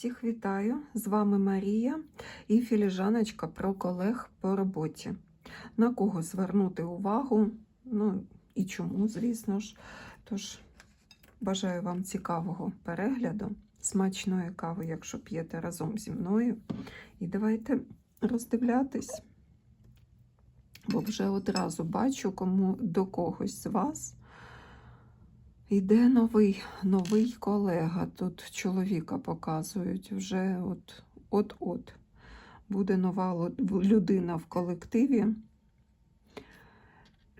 Всіх вітаю! З вами Марія і філіжаночка про колег по роботі. На кого звернути увагу, ну і чому, звісно ж. Тож бажаю вам цікавого перегляду, смачної кави, якщо п'єте разом зі мною. І давайте роздивлятись, бо вже одразу бачу, кому до когось з вас. Іде новий новий колега. Тут чоловіка показують вже от от-от. Буде нова людина в колективі.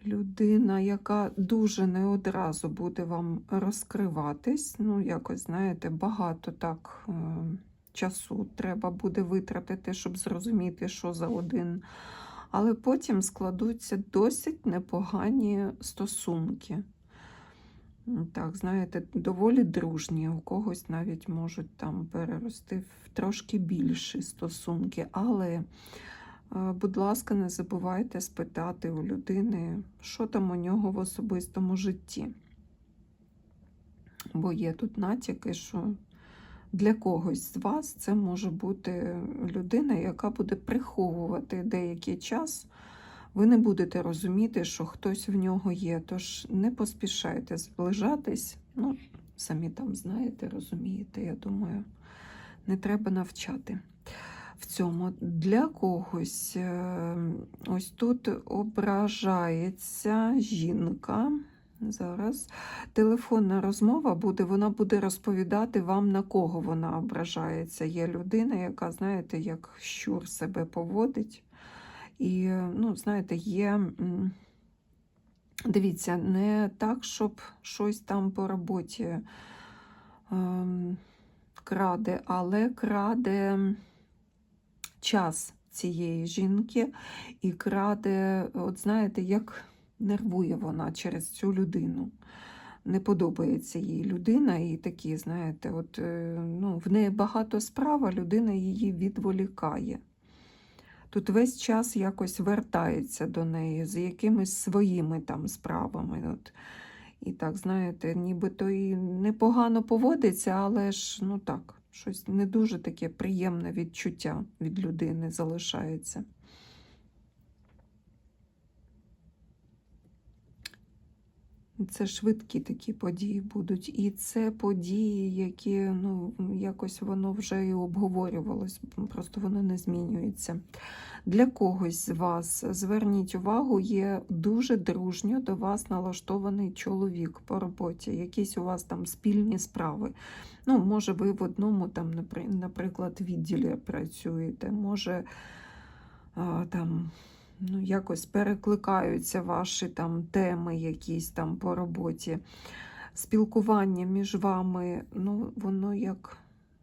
Людина, яка дуже не одразу буде вам розкриватись. Ну, якось, знаєте, багато так е, часу треба буде витратити, щоб зрозуміти, що за один. Але потім складуться досить непогані стосунки. Так, знаєте, доволі дружні. У когось навіть можуть там перерости в трошки більші стосунки. Але, е, будь ласка, не забувайте спитати у людини, що там у нього в особистому житті. Бо є тут натяки, що для когось з вас це може бути людина, яка буде приховувати деякий час ви не будете розуміти, що хтось в нього є. Тож не поспішайте зближатись. Ну, самі там знаєте, розумієте, я думаю, не треба навчати. В цьому для когось е, ось тут ображається жінка. Зараз телефонна розмова буде, вона буде розповідати вам, на кого вона ображається. Є людина, яка, знаєте, як щур себе поводить. І, ну, знаєте, є, дивіться, не так, щоб щось там по роботі ем, краде, але краде час цієї жінки і краде, от знаєте, як нервує вона через цю людину. Не подобається їй людина, і такі, знаєте, от, е, ну, в неї багато справ, а людина її відволікає. Тут весь час якось вертається до неї з якимись своїми там справами. От. І так, знаєте, нібито і непогано поводиться, але ж ну так, щось не дуже таке приємне відчуття від людини залишається. Це швидкі такі події будуть. І це події, які ну, якось воно вже і обговорювалось, просто воно не змінюється. Для когось з вас, зверніть увагу, є дуже дружньо до вас налаштований чоловік по роботі, якісь у вас там спільні справи. Ну, Може, ви в одному, там, наприклад, відділі працюєте, може там ну, якось перекликаються ваші там теми якісь там по роботі. Спілкування між вами, ну, воно як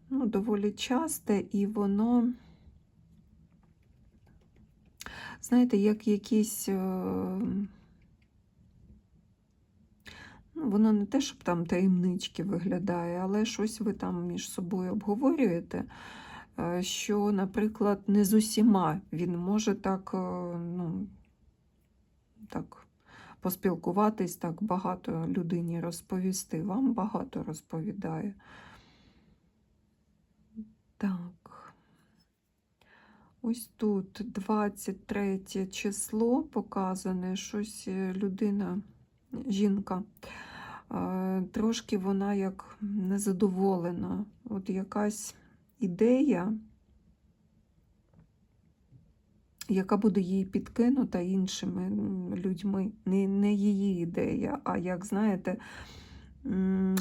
ну, доволі часте, і воно, знаєте, як якісь. е, Ну, воно не те, щоб там таємнички виглядає, але щось ви там між собою обговорюєте що, наприклад, не з усіма він може так, е, ну, так поспілкуватись, так багато людині розповісти. Вам багато розповідає. Так. Ось тут 23 число показане, щось е, людина, жінка. е, Трошки вона як незадоволена. От якась ідея, яка буде їй підкинута іншими людьми. Не, не її ідея, а як знаєте,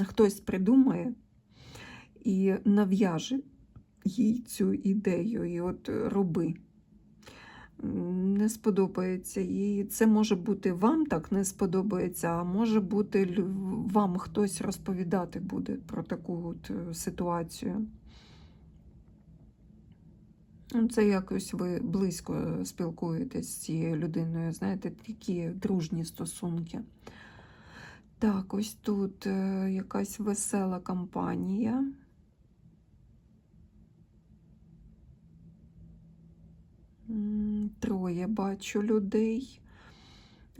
хтось придумає і нав'яже їй цю ідею, і от роби. Не сподобається їй. Це може бути вам так не сподобається, а може бути вам хтось розповідати буде про таку от е, ситуацію. Ну, Це якось ви близько спілкуєтесь з цією людиною, знаєте, такі дружні стосунки. Так, ось тут е, якась весела компанія. Троє бачу людей.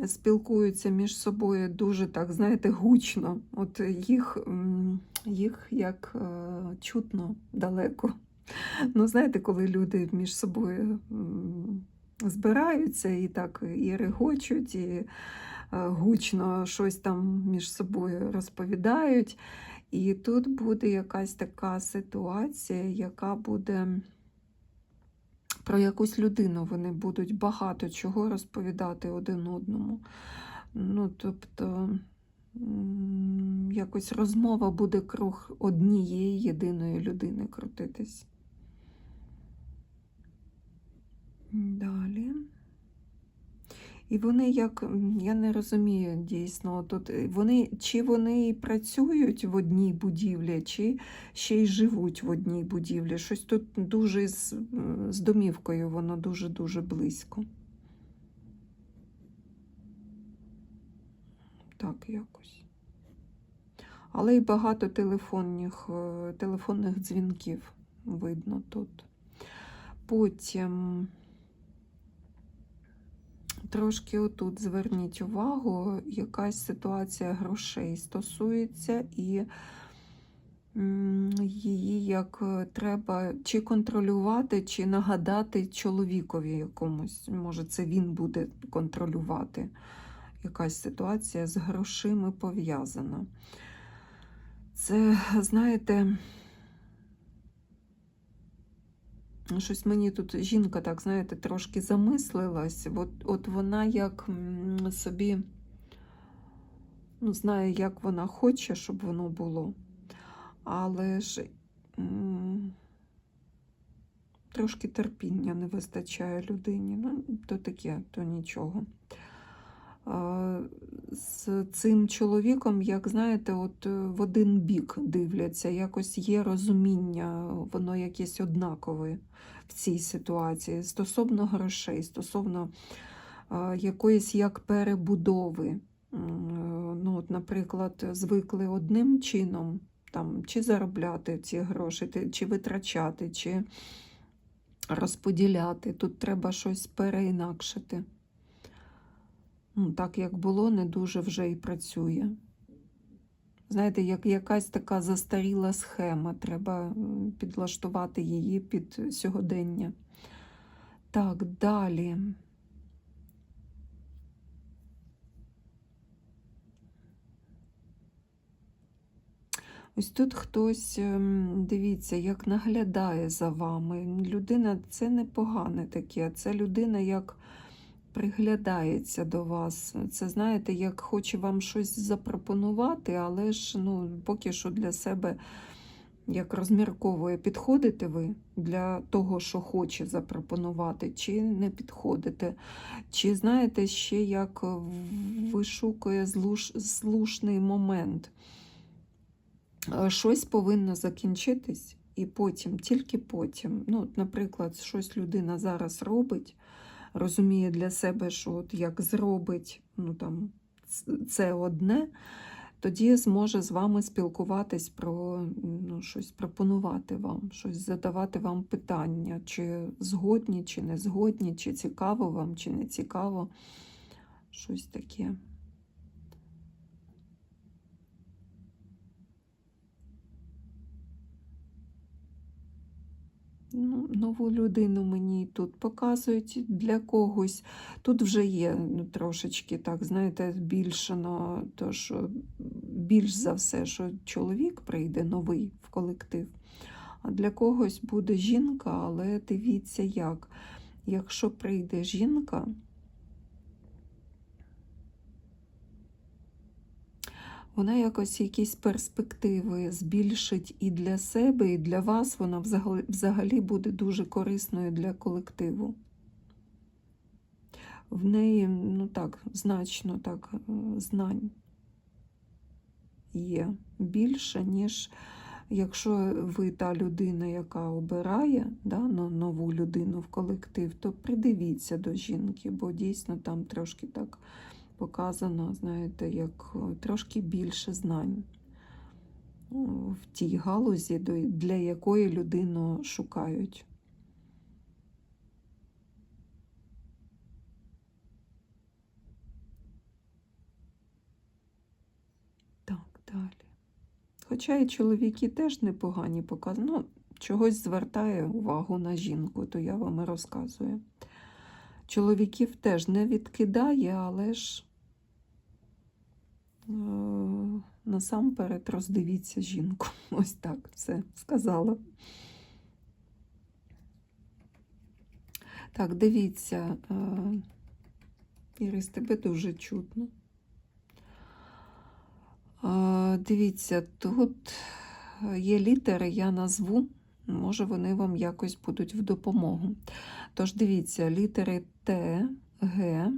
спілкуються між собою дуже так, знаєте, гучно. От їх, їх як е, чутно далеко. Ну, знаєте, коли люди між собою збираються і так і регочуть, і е, гучно щось там між собою розповідають. І тут буде якась така ситуація, яка буде про якусь людину вони будуть багато чого розповідати один одному. Ну, тобто, якось розмова буде круг однієї єдиної людини крутитись. Далі. І вони як, я не розумію дійсно, тут е, вони, чи вони і працюють в одній будівлі, чи ще й живуть в одній будівлі. Щось тут дуже з, з домівкою, воно дуже-дуже близько. Так, якось. Але й багато телефонних, е, телефонних дзвінків видно тут. Потім. Трошки отут зверніть увагу, якась ситуація грошей стосується, і її як е, треба чи контролювати, чи нагадати чоловікові якомусь. Може, це він буде контролювати. Якась ситуація з грошима пов'язана. Це, знаєте, Щось мені тут жінка, так, знаєте, трошки замислилась. От, от вона як собі ну, знає, як вона хоче, щоб воно було. Але ж трошки терпіння не вистачає людині. Ну, то таке, то нічого. З цим чоловіком, як знаєте, от е, в один бік дивляться, якось є розуміння, воно якесь однакове в цій ситуації стосовно грошей, стосовно якоїсь як перебудови. Ну, от, Наприклад, звикли одним чином там, чи заробляти ці гроші, чи витрачати, чи розподіляти. Тут треба щось переінакшити. Ну, так як було, не дуже вже і працює. Знаєте, як якась така застаріла схема, треба підлаштувати її під сьогодення. Так, далі. Ось тут хтось, ем, дивіться, як наглядає за вами. Людина це не погане таке, це людина як приглядається до вас. Це, знаєте, як хоче вам щось запропонувати, але ж ну, поки що для себе як розмірковує, підходите ви для того, що хоче запропонувати, чи не підходите. Чи знаєте, ще як вишукує злуш, слушний момент. Е, Щось повинно закінчитись, і потім, тільки потім. Ну, Наприклад, щось людина зараз робить, розуміє для себе, що от як зробить ну, там, це одне, тоді зможе з вами спілкуватись про ну, щось пропонувати вам, щось задавати вам питання, чи згодні, чи не згодні, чи цікаво вам, чи не цікаво. Щось таке. Ну, нову людину мені тут показують для когось. Тут вже є ну, трошечки, так, знаєте, збільшено, то що більш за все, що чоловік прийде новий в колектив. А для когось буде жінка, але дивіться як. Якщо прийде жінка, вона якось якісь перспективи збільшить і для себе, і для вас вона взагалі, буде дуже корисною для колективу. В неї, ну так, значно так, е, знань є більше, ніж якщо ви та людина, яка обирає да, нову людину в колектив, то придивіться до жінки, бо дійсно там трошки так показано, знаєте, як е, трошки більше знань е, в тій галузі, для якої людину шукають. Хоча і чоловіки теж непогані показано, ну, чогось звертає увагу на жінку, то я вам і розказую. Чоловіків теж не відкидає, але ж е, насамперед роздивіться жінку. Ось так все сказала. Так, дивіться, е, Ірис, тебе дуже чутно. Е, Дивіться, тут є літери, я назву, може вони вам якось будуть в допомогу. Тож дивіться, літери Т, Г.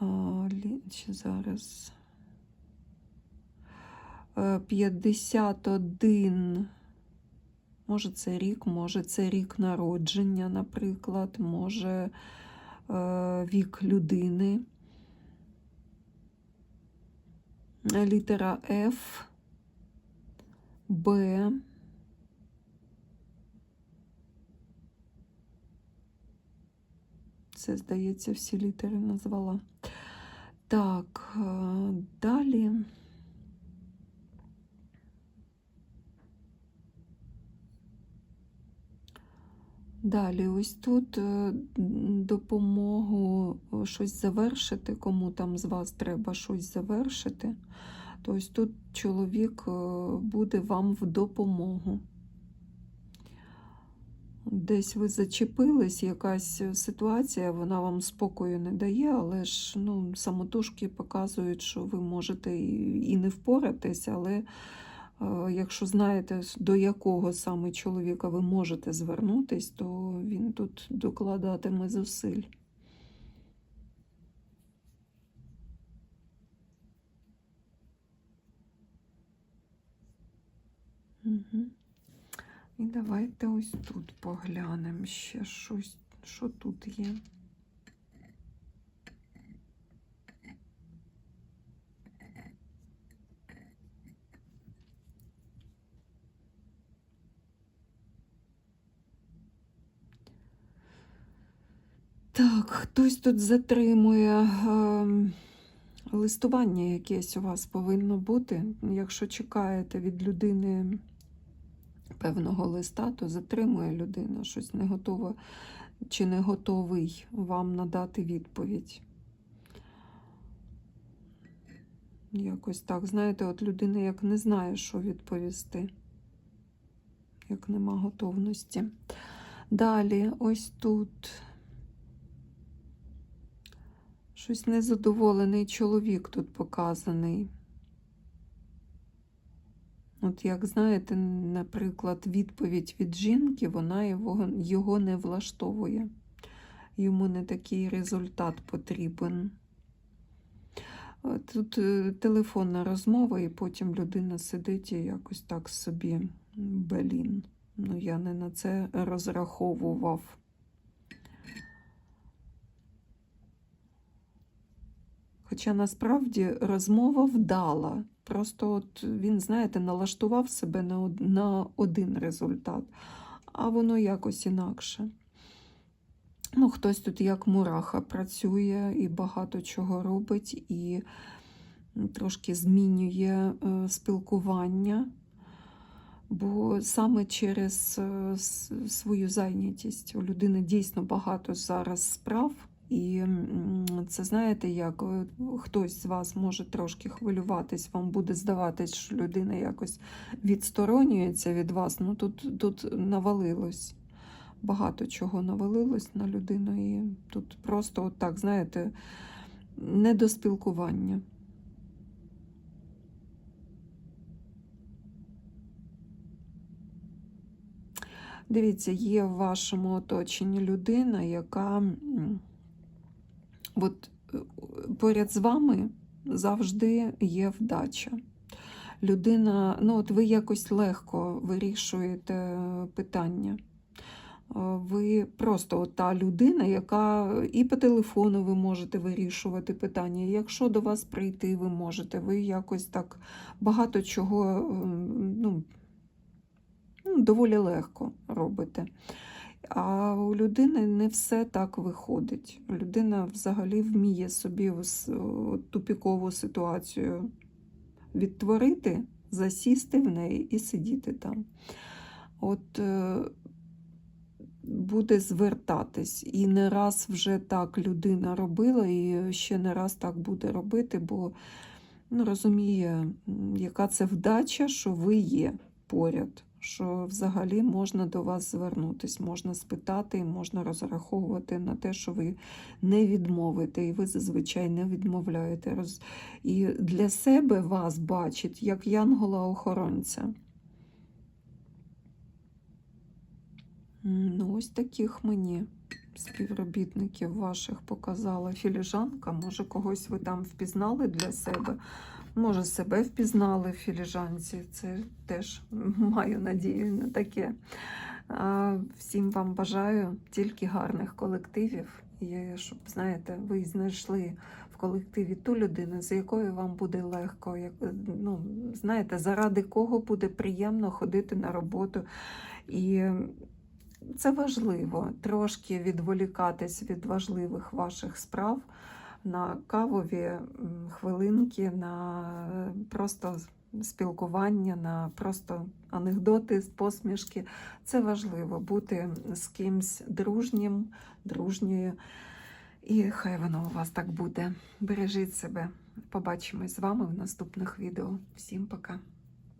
А, зараз. Е, 51. Може, це рік, може, це рік народження, наприклад, може е, вік людини. Літера Ф, Б. Це, здається, всі літери назвала. Так, е, далі. Далі, ось тут е, допомогу е, щось завершити, кому там з вас треба щось завершити, то ось тут чоловік буде вам в допомогу. Десь ви зачепились, якась ситуація, вона вам спокою не дає, але ж ну, самотужки показують, що ви можете і, і не впоратись, але е, якщо знаєте, до якого саме чоловіка ви можете звернутись, то він тут докладатиме зусиль. І давайте ось тут поглянемо ще щось, що тут є. Так, хтось тут затримує. ем, Листування якесь у вас повинно бути. Якщо чекаєте від людини певного листа, то затримує людина, щось не готова чи не готовий вам надати відповідь. Якось так, знаєте, от людина як не знає, що відповісти, як нема готовності. Далі, ось тут. Щось незадоволений чоловік тут показаний. От як знаєте, наприклад, відповідь від жінки, вона його, його не влаштовує. Йому не такий результат потрібен. Е, Тут е, телефонна розмова, і потім людина сидить і якось так собі блін. Ну, я не на це розраховував. Хоча насправді розмова вдала. Просто от він, знаєте, налаштував себе на, на один результат, а воно якось інакше. Ну, хтось тут як мураха працює і багато чого робить, і трошки змінює е, спілкування, бо саме через е, свою зайнятість у людини дійсно багато зараз справ. І це знаєте, як е, хтось з вас може трошки хвилюватись, вам буде здаватись, що людина якось відсторонюється від вас. Ну тут, тут навалилось. Багато чого навалилось на людину, і тут просто от так, знаєте, не до спілкування. Дивіться, є в вашому оточенні людина, яка от, поряд з вами завжди є вдача. Людина, ну от ви якось легко вирішуєте питання. Ви просто от та людина, яка і по телефону ви можете вирішувати питання. Якщо до вас прийти, ви можете. Ви якось так багато чого ем, ну, ну, доволі легко робите. А у людини не все так виходить. Людина взагалі вміє собі тупікову ситуацію відтворити, засісти в неї і сидіти там. От е, буде звертатись. І не раз вже так людина робила, і ще не раз так буде робити, бо ну, розуміє, яка це вдача, що ви є поряд. Що взагалі можна до вас звернутись, можна спитати, можна розраховувати на те, що ви не відмовите, і ви зазвичай не відмовляєте. І для себе вас бачить як янгола-охоронця. Ну, ось таких мені співробітників ваших показала філіжанка. Може, когось ви там впізнали для себе. Може, себе впізнали в філіжанці. Це теж маю надію на таке. Всім вам бажаю тільки гарних колективів. І щоб, знаєте, ви знайшли в колективі ту людину, з якою вам буде легко. Як, ну, знаєте, заради кого буде приємно ходити на роботу. І це важливо трошки відволікатись від важливих ваших справ на кавові хвилинки, на е, просто спілкування, на просто анекдоти, посмішки. Це важливо бути з кимсь дружнім, дружньою. І хай воно у вас так буде. Бережіть себе. Побачимось з вами в наступних відео. Всім пока.